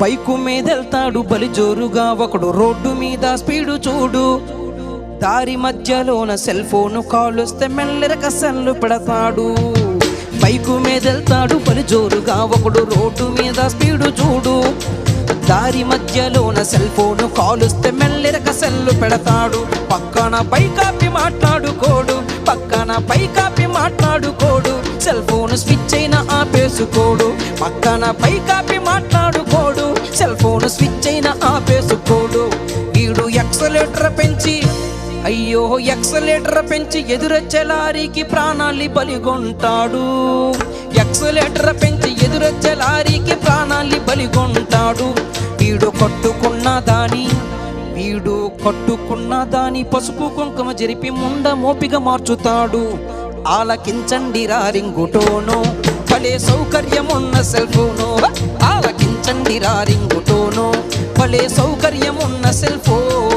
Bike మీద వెళ్తాడు బలి జోరుగా ఒకడు రోడ్డు మీద స్పీడు చూడు. దారి మధ్యలోన సెల్ ఫోన్ కాల్ వస్తే మెల్లరక సెల్లు పెడతాడు. బైకు మీద వెళ్తాడు బలి జోరుగా ఒకడు రోడ్డు మీద స్పీడు చూడు. దారి మధ్యలోన సెల్ ఫోన్ కాల్ వస్తే మెల్లరక సెల్లు పెడతాడు. పక్కన పై కాపి మాట్లాడుకోడు పక్కన పై కాపి మాట్లాడుకోడు. సెల్ ఫోన్ స్విచ్ అయినా ఆపేసుకోడు పక్కన పై కాపి మాట్లాడు సెల్ ఫోన్ స్విచ్ అయినా ఆపేసుకోడు. వీడు ఎక్సలేటర్ పెంచి అయ్యో ఎక్సలేటర్ పెంచి ఎదురొచ్చే లారీకి ప్రాణాలి బలిగొంటాడు. ఎక్సలేటర్ పెంచి ఎదురొచ్చే లారీకి ప్రాణాలి బలిగొంటాడు. వీడు కొట్టుకున్న దాని వీడు కట్టుకున్న దాని పసుపు కుంకుమ జరిపి ముండ మోపిగా మార్చుతాడు. ఆలకించండి రారింగుటోను భలే సౌకర్యమున్న సెల్ ఫోను. ఆలకించండి రారింగుటోను భలే సౌకర్యమున్న సెల్ ఫోన్